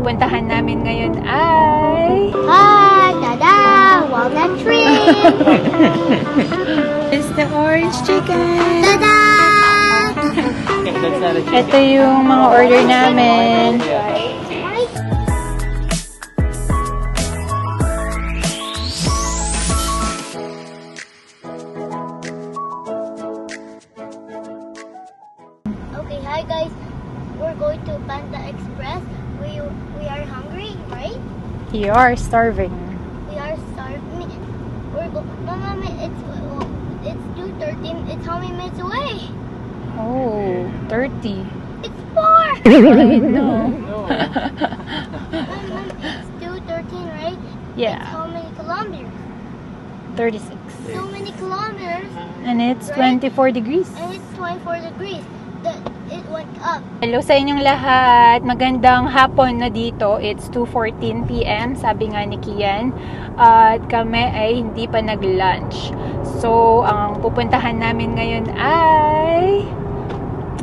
pupuntahan namin ngayon ay... Hi, tada, walnut tree. It's the orange chicken! tada. Ito yung mga order namin. You are starving. We are starving. We're go. Mama, it's it's two thirteen. It's how many minutes away? Oh, 30. It's four. I know. Mom, Mom, it's two thirteen, right? Yeah, How many kilometers? 36. So many kilometers, And it's 24 degrees. and it's twenty-four degrees. The went up. Hello sa inyong lahat. Magandang hapon na dito. It's 2.14 p.m. Sabi nga ni Kian. At kami ay hindi pa nag-lunch. So, ang pupuntahan namin ngayon ay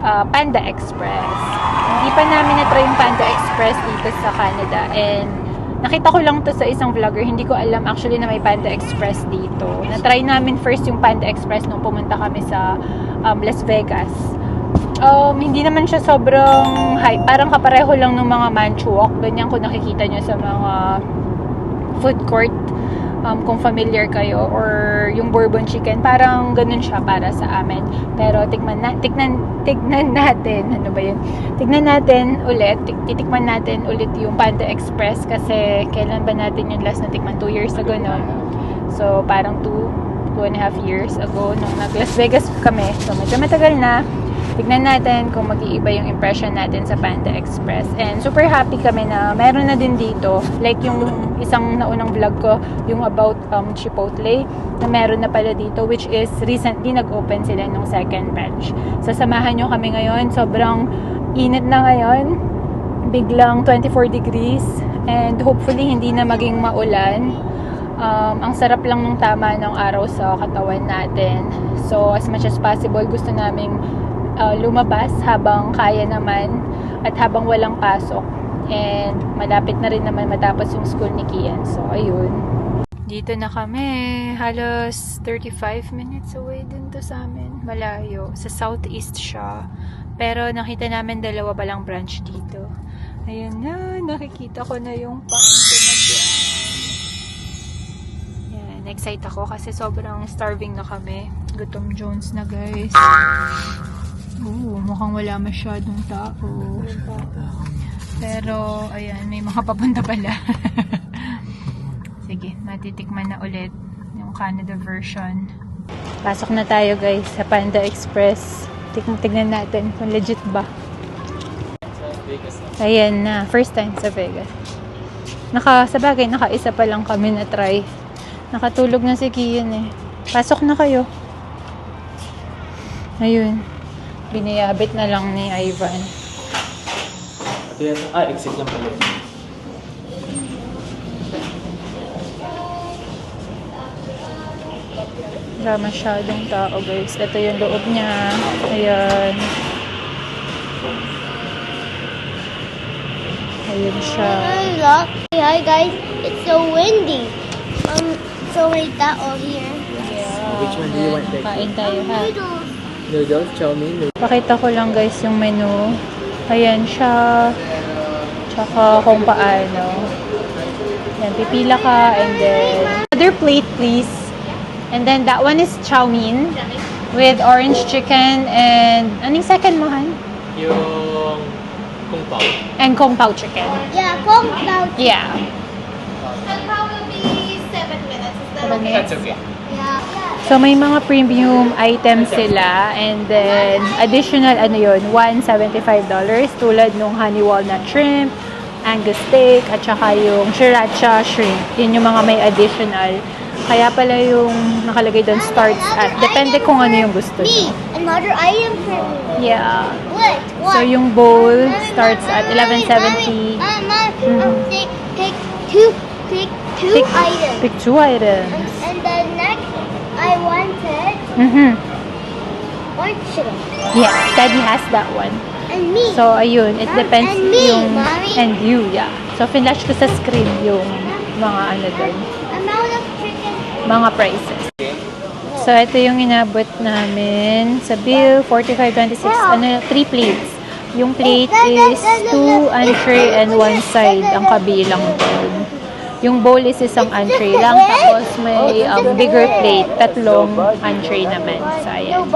ah, Panda Express. Hindi pa namin na-try yung Panda Express dito sa Canada. And nakita ko lang to sa isang vlogger. Hindi ko alam actually na may Panda Express dito. Na-try namin first yung Panda Express nung pumunta kami sa um, Las Vegas. Um, hindi naman siya sobrang high. Parang kapareho lang ng mga manchuok. Ganyan kung nakikita nyo sa mga food court. Um, kung familiar kayo or yung bourbon chicken, parang ganun siya para sa amin. Pero tignan na, tignan, tignan natin, ano ba yun? Tignan natin ulit, tik- titikman natin ulit yung Panda Express kasi kailan ba natin yung last na tikman? 2 years ago, no? So, parang 2, two and a half years ago nung nag Las Vegas kami. So, medyo matagal na. Tignan natin kung mag-iiba yung impression natin sa Panda Express. And super happy kami na meron na din dito. Like yung isang naunang vlog ko, yung about um, Chipotle, na meron na pala dito, which is recently nag-open sila nung second batch. Sasamahan nyo kami ngayon. Sobrang init na ngayon. Biglang 24 degrees. And hopefully hindi na maging maulan um, ang sarap lang nung tama ng araw sa katawan natin. So, as much as possible, gusto naming uh, lumabas habang kaya naman at habang walang pasok. And malapit na rin naman matapos yung school ni Kian. So, ayun. Dito na kami. Halos 35 minutes away din to sa amin. Malayo. Sa southeast siya. Pero nakita namin dalawa palang branch dito. Ayun na. Nakikita ko na yung fountain na dyan. Yan, excite ako kasi sobrang starving na kami. Gutom Jones na guys. Oo, mukhang wala masyadong tao. Pero, ayan, may mga papunta pala. Sige, matitikman na ulit yung Canada version. Pasok na tayo guys sa Panda Express. Tignan, tignan natin kung legit ba. Ayan na, first time sa Vegas. Naka, sa bagay, naka-isa pa lang kami na try. Nakatulog na si Kian eh. Pasok na kayo. Ayun. Biniyabit na lang ni Ivan. Ito yan. Ah, exit lang pala. Wala masyadong tao guys. Ito yung loob niya. Ayan. Ayun siya. Hi, look. Hi guys. It's so windy. Um, so many tao here. Which one do you want, Becky? Kain tayo ha. Noodles. Chow mein, noodles. Pakita ko lang guys yung menu. Ayan siya. Tsaka kung paano. Yan, pipila ka and then another plate please. And then that one is chow mein with orange chicken and anong second mo Han? Yung kung pao. And kung pao chicken. Yeah, Kong Pao. Yeah. It'll probably be seven minutes. Is that okay? minutes. That's okay. Yeah. So may mga premium items sila and then additional ano yun, $175 tulad nung honey walnut shrimp, angus steak, at saka yung sriracha shrimp. Yun yung mga may additional. Kaya pala yung nakalagay doon starts at depende kung ano yung gusto nyo. another item for me. Yeah. What? What? So yung bowl starts at mommy, 1170. Mommy, Mom, Mhm. um, take, take two, take two Pick, items. pick two items. And, and the next, I wanted Mhm. orange chicken. Yeah, Daddy has that one. And me. So, ayun. It depends And me, yung... Mommy. And you, yeah. So, flash ko sa screen yung mga ano doon. Amount of chicken. Mga prices. So, ito yung inabot namin sa bill, 45.26, ano, 3 plates. Yung plate is 2 entree and 1 side ang kabilang doon. Yung bowl is isang entree lang, tapos may um, bigger plate, tatlong entree naman. So, ayan.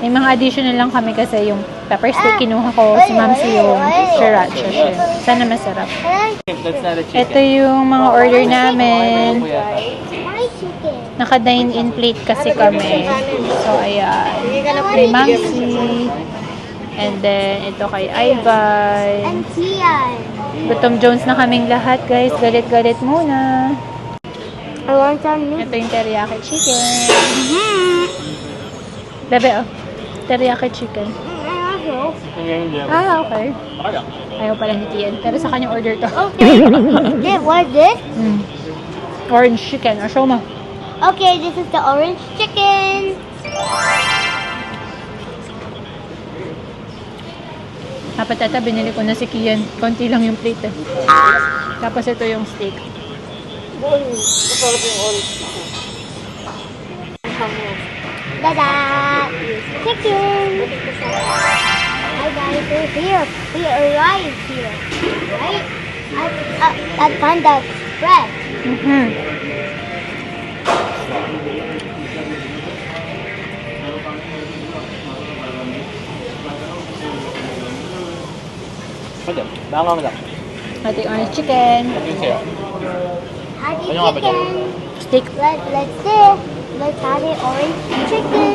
May mga additional lang kami kasi yung pepper steak kinuha ko, si Mamsi yung sriracha shrimp. Sana masarap. Ito yung mga order namin. Naka dine-in plate kasi kami. So, ayan. May Mamsi. And then, ito kay Ivan. And Kian. Gutom Jones na kaming lahat, guys. Galit-galit muna. I want some new. Ito yung teriyaki chicken. Bebe, oh. Teriyaki chicken. Ah, okay. Ayaw pala ni Tian. Pero sa kanya order to. This, what is this? Mm. Orange chicken. O, show mo. Okay, this is the orange chicken. Dapat ata, binili ko na si Kian. Konti lang yung plate eh. Tapos ito yung steak. Da-da! Chicken! Hi guys, we're here. We arrived here. Right? At, at, at Panda Express. Mhm. Madam, baka madam. Ito yung orange chicken. Yung sa'yo. Ano nga ba chicken. Steak. Let, let's see. Let's have it orange chicken.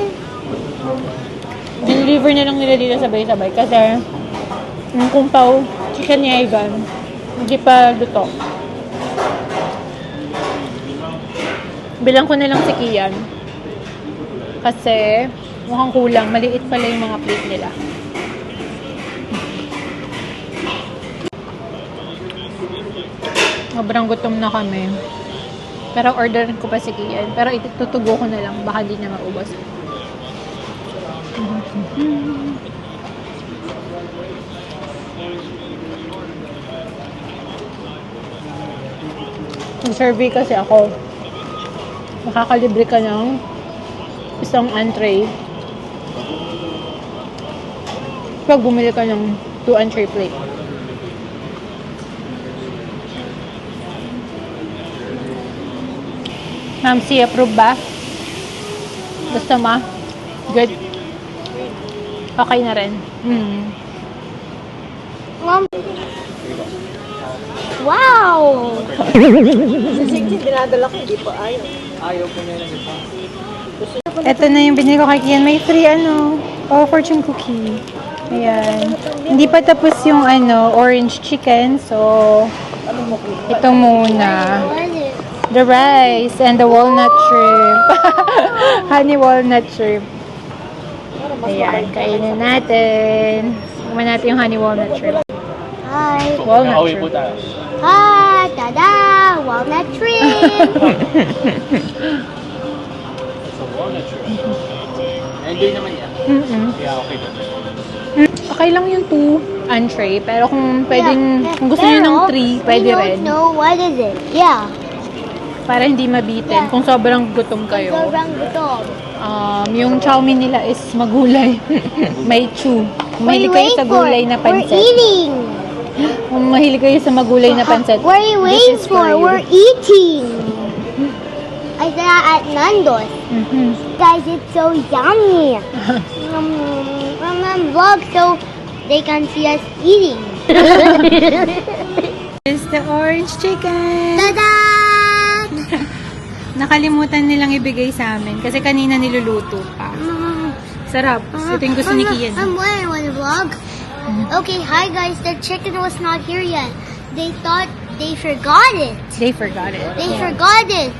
Deliver na lang nila dito sabay-sabay. Kasi, yung kumpaw, chicken ni Ivan, hindi pa luto. Bilang ko na lang si Kian. Kasi, mukhang kulang. Maliit pala yung mga plate nila. Sobrang gutom na kami. Pero order ko pa si Kian. Pero itutugo ko na lang. Baka di na maubos. Nag-survey kasi ako. Makakalibre ka ng isang entree. Pag bumili ka ng two entree plate. Ma'am, si approve ba? Gusto mo? Good. Okay na rin. Mom. Wow! Ayaw po niya ng ito. Ito na yung binili ko kay Kian. May free ano, oh, fortune cookie. Ayan. Hindi pa tapos yung ano, orange chicken. So, ito muna. The rice and the walnut shrimp. Honey walnut shrimp. Ayan, kainin natin. Tingnan natin yung honey walnut shrimp. Hi. Walnut Nakauwi po shrimp. tayo. Hi, tada! Walnut tree! So, walnut shrimp. Enjoy naman niya. Mm-mm. Yeah, okay po. Okay lang yung two entree, pero kung pwedeng, Yeah. kung gusto niyo ng Pero, three, we pwede don't rin. know what is it. Yeah. Para hindi mabitin. Yeah. Kung sobrang gutom kayo. Sobrang gutom. Um, yung chow mein nila is magulay. May chew. Mahilig kayo sa for? gulay na We're pansit. eating. Kung mahilig kayo sa magulay na pansit. What are you this waiting is for? you. We're eating. I said that at Nando's. Mhm. Guys, it's so yummy. um, um, um, vlog so they can see us eating. Is the orange chicken. Tada! Nakalimutan nilang ibigay sa amin kasi kanina niluluto pa. Sarap. Ito yung gusto ni Kian. I'm wearing one vlog. Okay, hi guys. The chicken was not here yet. They thought they forgot it. They forgot it. They Yeah. forgot it.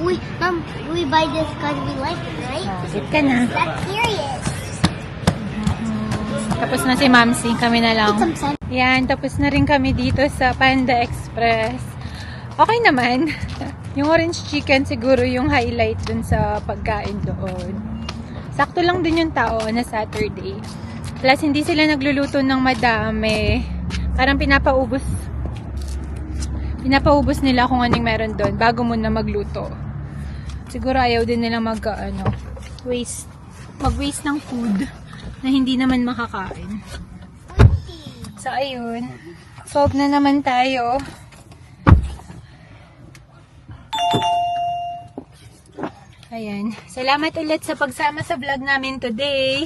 We um we buy this because we like it, right? Ah, Sit ka na. That's serious. Tapos na si Mamsi. Kami na lang. Yan, tapos na rin kami dito sa Panda Express. Okay naman. yung orange chicken siguro yung highlight dun sa pagkain doon. Sakto lang din yung tao na Saturday. Plus, hindi sila nagluluto ng madami. Parang pinapaubos pinapaubos nila kung anong meron doon bago mo magluto. Siguro ayaw din nila mag, ano, waste, mag-waste ng food na hindi naman makakain. So, ayun. Solve na naman tayo. Ayan. Salamat ulit sa pagsama sa vlog namin today.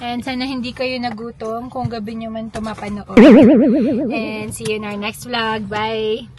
And sana hindi kayo nagutom kung gabi nyo man ito mapanood. And see you in our next vlog. Bye!